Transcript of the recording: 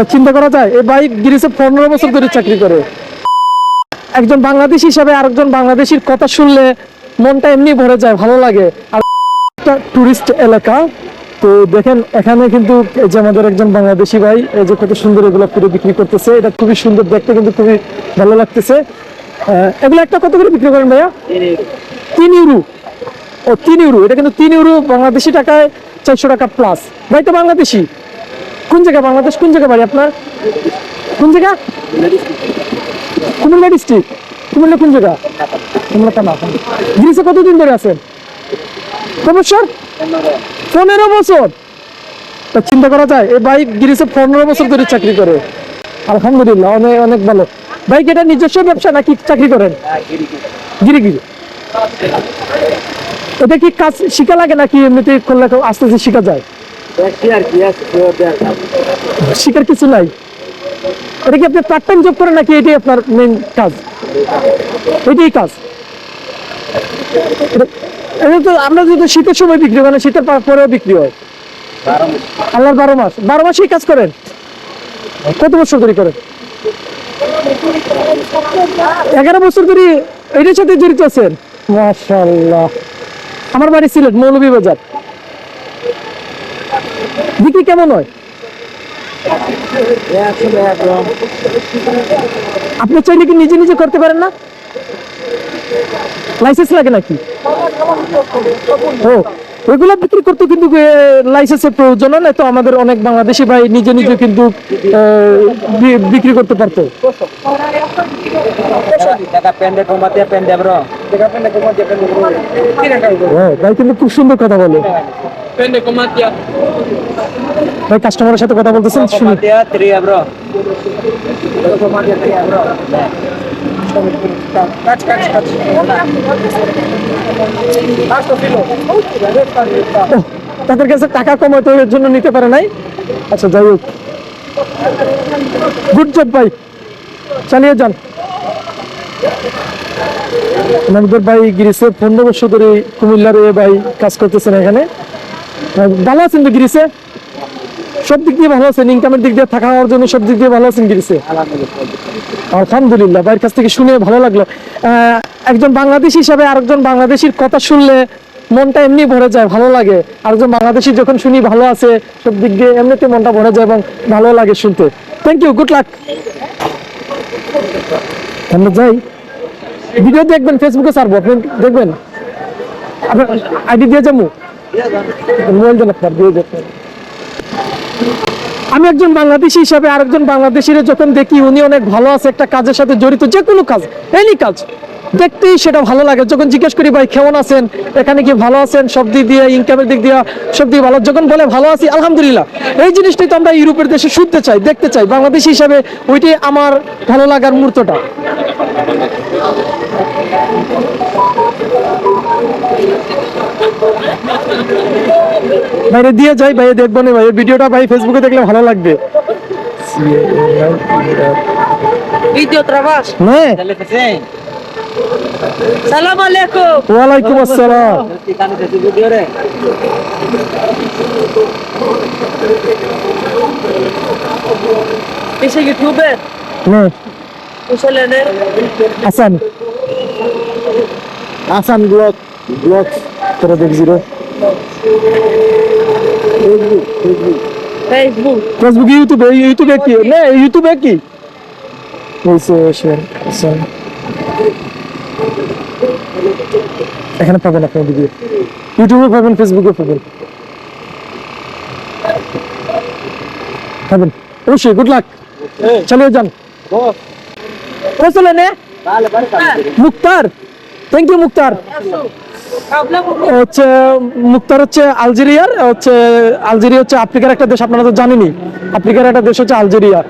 তা চিন্তা করা যায়? এই ভাই গিরিসে পনেরো বছর ধরে চাকরি করে। একজন বাংলাদেশি হিসাবে আরেকজন বাংলাদেশির কথা শুনলে মনটা এমনি ভরে যায় ভালো লাগে। আর একটা টুরিস্ট এলাকা তো দেখেন এখানে কিন্তু এই যে আমাদের একজন বাংলাদেশি ভাই এই যে কত সুন্দর এগুলো পুরো বিক্রি করতেছে এটা খুবই সুন্দর দেখতে কিন্তু খুবই ভালো লাগতেছে। এগুলো একটা কত করে বিক্রি করেন ভাইয়া? তিন ইউরো। ও তিন ইউরো। এটা কিন্তু তিন ইউরো বাংলাদেশি টাকায় চারশো টাকা প্লাস ভাই তো বাংলাদেশি। কোন জায়গা বাংলাদেশ, কোন জায়গা বাড়ি আপনার? কোন জায়গা? কুমিল্লা ডিস্ট্রিক্ট কুমিল্লা কোন জায়গা? কুমিল্লা কানা গ্রিসে কতদিন ধরে আছেন? বছর? পনেরো বছর। তা চিন্তা করা যায় এই বাইক গ্রিসে পনেরো বছর ধরে চাকরি করে। আলহামদুলিল্লাহ, অনেক অনেক ভালো। বাইক এটা নিজস্ব ব্যবসা নাকি চাকরি করেন? গিরি গিরি এটা কি কাজ শিখা লাগে নাকি এমনিতে করলে আস্তে আস্তে শিখা যায়? শিখার কিছু নাই। এটা কি আপনি পার্ট টাইম জব করেন নাকি এটাই আপনার মেইন কাজ? এটাই কাজ। এটা- এটা তো আমরা যদি শীতের সময় বিক্রি করেন শীতের পরেও বিক্রি হয়। আল্লাহর বারো মাস। বারো মাসেই কাজ করেন? কত বছর ধরে করেন? এগারো বছর ধরে এটার সাথে জড়িত আছেন? মাশাল্লাহ আমার বাড়ি সিলেট মৌলভীবাজার। বিক্রি কেমন হয়? আপনি চাইলে কি নিজে নিজে করতে পারেন না? লাইসেন্স লাগে নাকি? ও ওইগুলো বিক্রি করতে কিন্তু লাইসেন্সের প্রয়োজন না, তো আমাদের অনেক বাংলাদেশি ভাই নিজে নিজে কিন্তু বিক্রি করতে পারতো। ভাই কিন্তু খুব সুন্দর কথা বলে. ভাই কাস্টমারের সাথে কথা বলতেছেন তাদের কাছে টাকা কমাতে এর জন্য নিতে পারে নাই? আচ্ছা যাই হোক। গুড জব ভাই। চালিয়ে যান। আমাদের ভাই গিরিসে পনেরো বছর ধরে কুমিল্লার এ ভাই কাজ করতেছেন এখানে। ভালো আছেন তো গিরিসে সব দিক দিয়ে ভালো আছেন ইনকামের দিক দিয়ে থাকা হওয়ার জন্য সব দিক দিয়ে ভালো আছেন গিরিসে আলহামদুলিল্লাহ, ভাইয়ের কাছ থেকে শুনে ভালো লাগল। একজন বাংলাদেশি হিসাবে আরেকজন বাংলাদেশির কথা শুনলে মনটা এমনি ভরে যায়, ভালো লাগে। আরেকজন বাংলাদেশি যখন শুনি ভালো আছে, সব দিক দিয়ে এমনিতে মনটা ভরে যায় এবং ভালো লাগে শুনতে। থ্যাংক ইউ গুড লাক আমরা যাই ভিডিও দেখবেন ফেসবুকে ছাড়বো, আপনি দেখবেন? আপনার আইডি দিয়ে যাব? আমি একজন বাংলাদেশি হিসাবে আরেকজন বাংলাদেশির যখন দেখি, উনি অনেক ভালো আছে একটা কাজের সাথে জড়িত, যে কোনো কাজ এনি কাজ। দেখতেই সেটা ভালো লাগে। যখন জিজ্ঞেস করি, ভাই, কেমন আছেন? এখানে কি ভালো আছেন? সব দিক দিয়ে ইনকামের দিক দিয়ে, সব দিক ভালো? যখন বলে, ভালো আছি, আলহামদুলিল্লাহ। এই জিনিসটাই তো আমরা ইউরোপের দেশে শুনতে চাই, দেখতে চাই। বাংলাদেশি হিসাবে ওইটাই আমার ভালো লাগার মুহূর্তটা বাইরে দিয়ে যাই ভাই দেখব না ভাই ভিডিওটা ভাই ফেসবুকে দেখলে ভালো লাগবে। আসসালাম? হাসান হাসান ব্লগ ব্লগ করে দেখ জিরো Facebook. ফেসবুক ইউটিউবে ইউটিউবে কি? না ইউটিউবে কি? বলছে শেয়ার হাসান এখানে পাবেন আপনি ভিডিও ইউটিউবে পাবেন ফেসবুকে পাবেন। পাবেন। অবশ্যই গুড লাক চালিয়ে যান। চলে নে। Dale, balik Muktar. Thank you Muktar. Habla হচ্ছে, মুক্তার হচ্ছে আলজেরিয়ার হচ্ছে, আলজেরিয়া হচ্ছে আফ্রিকার একটা দেশ, আপনারা তো জানেনই। আফ্রিকার একটা দেশ হচ্ছে আলজেরিয়া।